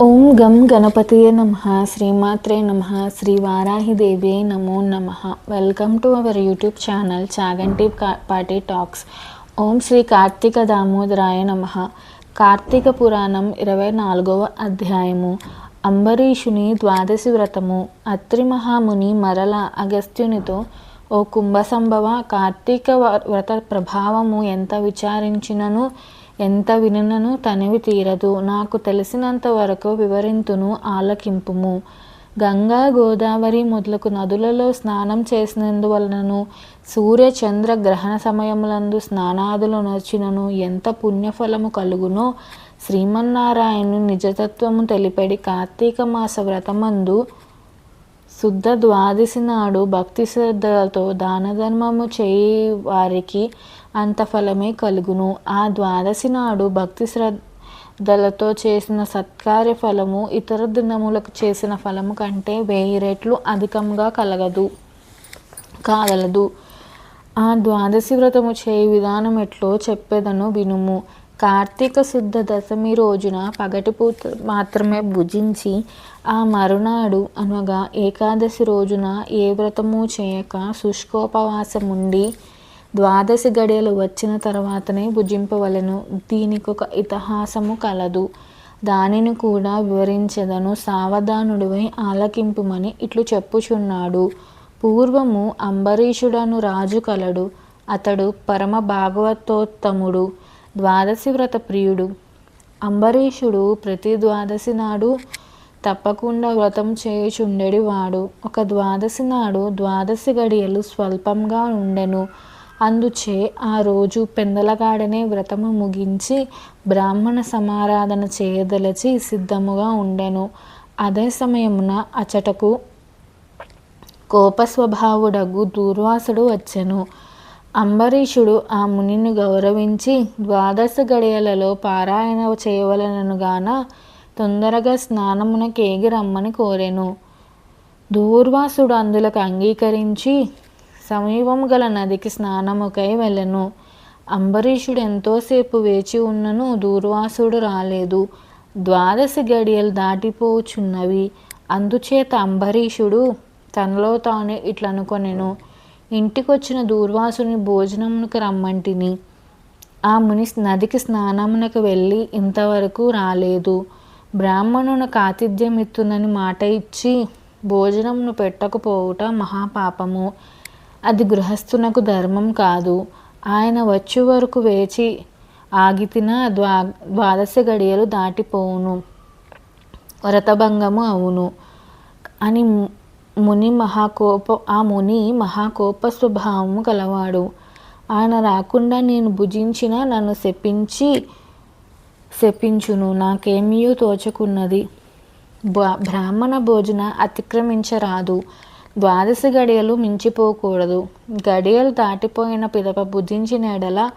ఓం గం గణపతియే నమ శ్రీమాత్రే నమ శ్రీ వారాహిదేవియే నమో నమ. Welcome to our YouTube channel Chaganti Pati talks ఓం శ్రీ కార్తీక దామోదరాయ నమ. కార్తీక పురాణం ఇరవై నాలుగవ అధ్యాయము. అంబరీషుని ద్వాదశి వ్రతము. అత్రి మహాముని మరల అగస్త్యునితో ఓ కుంభసంభవ కార్తీక వ్రత ప్రభావము ఎంత విచారించినను? ఎంత వినను తనివి తీరదు. నాకు తెలిసినంత వరకు వివరింతును ఆలకింపుము. గంగా గోదావరి మొదలగు నదులలో స్నానం చేసినందువలనను సూర్య చంద్ర గ్రహణ సమయములందు స్నానాదులు నచ్చినను ఎంత పుణ్యఫలము కలుగునో శ్రీమన్నారాయణు నిజతత్వము తెలిపెడి కార్తీక మాస వ్రతమందు శుద్ధ ద్వాదశి నాడు భక్తి శ్రద్ధలతో దాన ధర్మము చేయి వారికి అంత ఫలమే కలుగును. ఆ ద్వాదశి నాడు భక్తి శ్రద్ధలతో చేసిన సత్కార్య ఫలము ఇతర దినములకు చేసిన ఫలము కంటే వెయ్యి రెట్లు అధికంగా కలగదు కాగలదు. ఆ ద్వాదశి వ్రతము చేయి విధానం ఎట్లో చెప్పేదను వినుము. కార్తీక శుద్ధ దశమి రోజున పగటిపూత మాత్రమే భుజించి ఆ మరునాడు అనగా ఏకాదశి రోజున ఏ వ్రతము చేయక శుష్కోపవాసం ఉండి ద్వాదశి గడియలు వచ్చిన తర్వాతనే భుజింపవలెను. దీనికి ఒక ఇతిహాసము కలదు. దానిని కూడా వివరించదను. సావధానుడివై ఆలకింపుమని ఇట్లు చెప్పుచున్నాడు. పూర్వము అంబరీషుడను రాజు కలడు. అతడు పరమ భాగవతోత్తముడు. ద్వాదశి వ్రత ప్రియుడు. అంబరీషుడు ప్రతి ద్వాదశి నాడు తప్పకుండా వ్రతం చేయుచుండెడివాడు. ఒక ద్వాదశి నాడు ద్వాదశి గడియలు స్వల్పంగా ఉండెను. అందుచే ఆ రోజు పెందలగాడనే వ్రతము ముగించి బ్రాహ్మణ సమారాధన చేయదలచి సిద్ధముగా ఉండెను. అదే సమయమున అచటకు కోపస్వభావుడగు దూర్వాసుడు వచ్చెను. అంబరీషుడు ఆ మునిని గౌరవించి ద్వాదశ గడియలలో పారాయణ చేయవలననుగాన తొందరగా స్నానమునకేగి రమ్మని కోరెను. దూర్వాసుడు అందులకు అంగీకరించి సమీపం గల నదికి స్నానముకై వెళ్ళను. అంబరీషుడు ఎంతోసేపు వేచి ఉన్నను దూర్వాసుడు రాలేదు. ద్వాదశి గడియలు దాటిపోచున్నవి. అందుచేత అంబరీషుడు తనలో తానే ఇట్లనుకొనెను. ఇంటికొచ్చిన దూర్వాసుని భోజనమునకు రమ్మంటిని. ఆ ముని నదికి స్నానమునకు వెళ్ళి ఇంతవరకు రాలేదు. బ్రాహ్మణునకు ఆతిథ్యం ఇత్తునని మాట ఇచ్చి భోజనమును పెట్టకపోవుట మహాపాపము. అది గృహస్థునకు ధర్మం కాదు. ఆయన వచ్చే వరకు వేచి ఆగితిన ద్వా ద్వాదశ గడియలు దాటిపోవును. వ్రతభంగము అవును. అని ముని మహాకోప ఆ ముని మహాకోప స్వభావము గలవాడు. ఆయన రాకుండా నేను భుజించిన నన్ను శపించి శపించును నాకేమీయో తోచకున్నది. బ్రాహ్మణ భోజన అతిక్రమించరాదు. ద్వాదశి గడియలు మించిపోకూడదు. గడియలు దాటిపోయిన పిదప భుజించిన ఎడల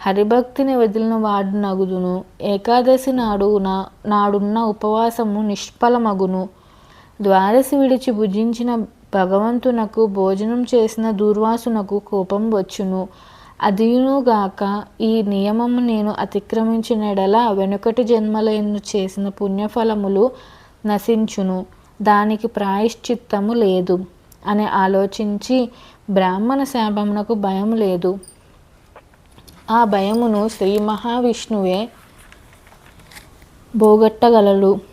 హరిభక్తిని వదిలిన వాడు నగుదును. ఏకాదశి నాడు నా నాడున్న ఉపవాసము నిష్ఫలమగును. ద్వాదశి విడిచి భుజించిన భగవంతునకు భోజనం చేసిన దూర్వాసునకు కోపం వచ్చును. అదియునుగాక ఈ నియమము నేను అతిక్రమించిన ఎడల వెనుకటి జన్మలను చేసిన పుణ్యఫలములు నశించును. దానికి ప్రాయశ్చిత్తము లేదు అని ఆలోచించి బ్రాహ్మణ శాపమునకు భయం లేదు. ఆ భయమును శ్రీ మహావిష్ణువే పోగొట్టగలడు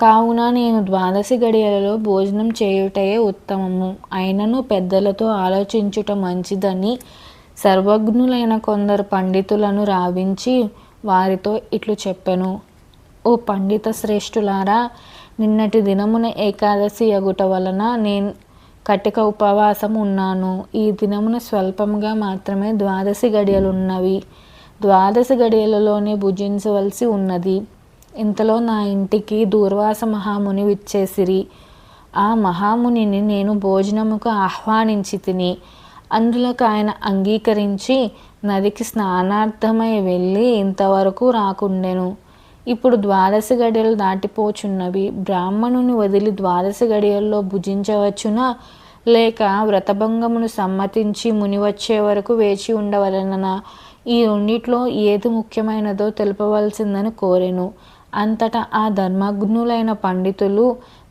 కావున నేను ద్వాదశి గడియలలో భోజనం చేయుటయే ఉత్తమము. అయినను పెద్దలతో ఆలోచించుట మంచిదని సర్వజ్ఞులైన కొందరు పండితులను రావించి వారితో ఇట్లు చెప్పెను. ఓ పండిత శ్రేష్ఠులారా నిన్నటి దినమున ఏకాదశి అగుట వలన నేను కటిక ఉపవాసం ఉన్నాను. ఈ దినమున స్వల్పంగా మాత్రమే ద్వాదశి గడియలున్నవి ద్వాదశి గడియలలోనే భుజించవలసి ఉన్నది. ఇంతలో నా ఇంటికి దూర్వాస మహాముని విచ్చేసిరి. ఆ మహామునిని నేను భోజనముకు ఆహ్వానించి తిని అందులోకి ఆయన అంగీకరించి నదికి స్నానార్థమై వెళ్ళి ఇంతవరకు రాకుండెను. ఇప్పుడు ద్వాదశి గడియలు దాటిపోచున్నవి. బ్రాహ్మణుని వదిలి ద్వాదశి గడియల్లో భుజించవచ్చునా? లేక వ్రతభంగమును సమ్మతించి ముని వచ్చే వరకు వేచి ఉండవలననా? ఈ రెండిట్లో ఏది ముఖ్యమైనదో తెలుపవలసిందని కోరెను. అంతటా ఆ ధర్మగ్నులైన పండితులు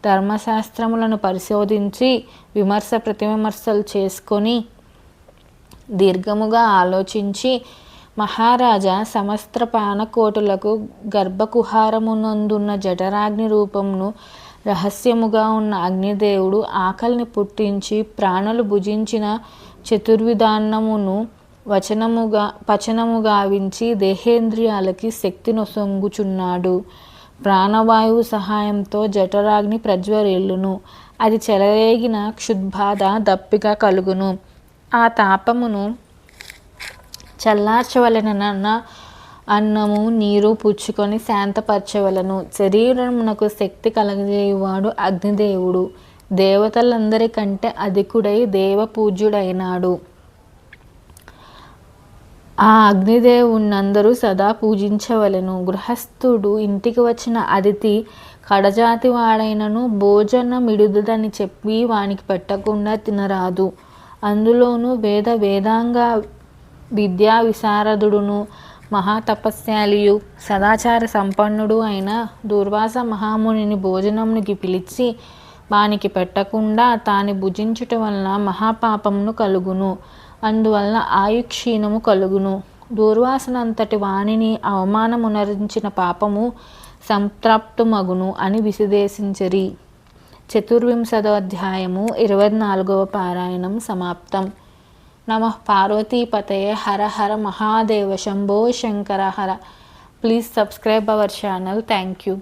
ధర్మశాస్త్రములను పరిశోధించి విమర్శ ప్రతివిమర్శలు చేసుకొని దీర్ఘముగా ఆలోచించి మహారాజా సమస్త పానకోటులకు గర్భకుహారమునందున్న జఠరాగ్ని రూపమును రహస్యముగా ఉన్న అగ్నిదేవుడు ఆకలిని పుట్టించి ప్రాణులు భుజించిన చతుర్విధాన్నమును వచనముగా పచనముగావించి దేహేంద్రియాలకి శక్తి నొసొంగుచున్నాడు ప్రాణవాయువు సహాయంతో జఠరాగ్ని ప్రజ్వరిల్లును అది చెలరేగిన క్షుద్బాధ దప్పిక కలుగును. ఆ తాపమును చల్లార్చవలనన్న అన్నము నీరు పుచ్చుకొని శాంతపరచవలను. శరీరమునకు శక్తి కలగజేయువాడు అగ్నిదేవుడు. దేవతలందరికంటే అధికుడై దేవపూజ్యుడైనాడు. ఆ అగ్నిదేవుణ్ణందరూ సదా పూజించవలెను. గృహస్థుడు ఇంటికి వచ్చిన అతిథి కడజాతి వాడైనను భోజనమిడుదని చెప్పి వానికి పెట్టకుండా తినరాదు. అందులోనూ వేద వేదాంగ విద్యా విశారదుడును మహాతపస్యాలియు సదాచార సంపన్నుడు అయిన దుర్వాస మహామునిని భోజనమునికి పిలిచి వానికి పెట్టకుండా తాను భుజించుట వలన మహాపాపమును కలుగును. అందువలన ఆయుక్షీణము కలుగును. దూర్వాసనంతటి వాణిని అవమానమునరించిన పాపము సంతృప్తుమగును అని విశదేశించరి చతుర్వింశదోధ్యాయము ఇరవై నాలుగవ పారాయణం సమాప్తం. నమ పార్వతీపతయ Hara Hara Mahadeva Shambho Shankara Hara. Please subscribe our channel. Thank you